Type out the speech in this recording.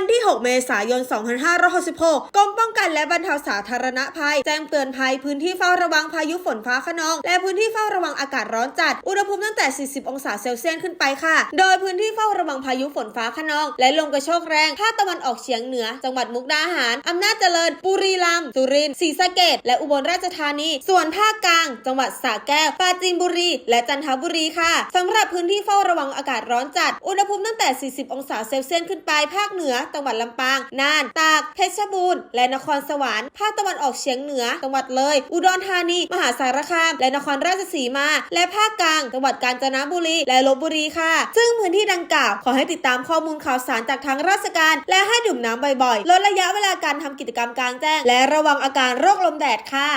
วันที่ 6 เมษายน 2566 กรมป้องกันและบรรเทาสาธารณภัย แจ้งเตือนภัยพื้นที่เฝ้าระวังพายุฝนฟ้าคะนอง และพื้นที่เฝ้าระวังอากาศร้อนจัด อุณหภูมิตั้งแต่ 40 องศาเซลเซียสขึ้นไปค่ะ โดยพื้นที่เฝ้าระวังพายุฝนฟ้าคะนอง และลมกระโชกแรงภาคตะวันออกเฉียงเหนือ จังหวัดมุกดาหาร อำนาจเจริญบุรีรัมย์ สุรินทร์ ศรีสะเกษและอุบลราชธานี ส่วนภาคกลาง จังหวัดสระแก้ว ปราจีนบุรี และจันทบุรีค่ะสำหรับพื้นที่เฝ้าระวังอากาศร้อนจัด อุณหภูมิตั้งแต่ 40 องศาเซลเซียสขึ้นไป ภาคเหนือจังหวัดลำปาง น่าน ตาก เพชรบูรณ์ และนครสวรรค์ ภาคตะวันออกเฉียงเหนือ จังหวัดเลย อุดรธานี มหาสารคาม และนครราชสีมา และภาคกลาง จังหวัดกาญจนบุรี และลบบุรีค่ะ ซึ่งพื้นที่ดังกล่าว ขอให้ติดตามข้อมูลข่าวสารจากทางราชการ และให้ดื่มน้ำบ่อยๆ ลดระยะเวลาการทำกิจกรรมกลางแจ้ง และระวังอาการโรคลมแดดค่ะ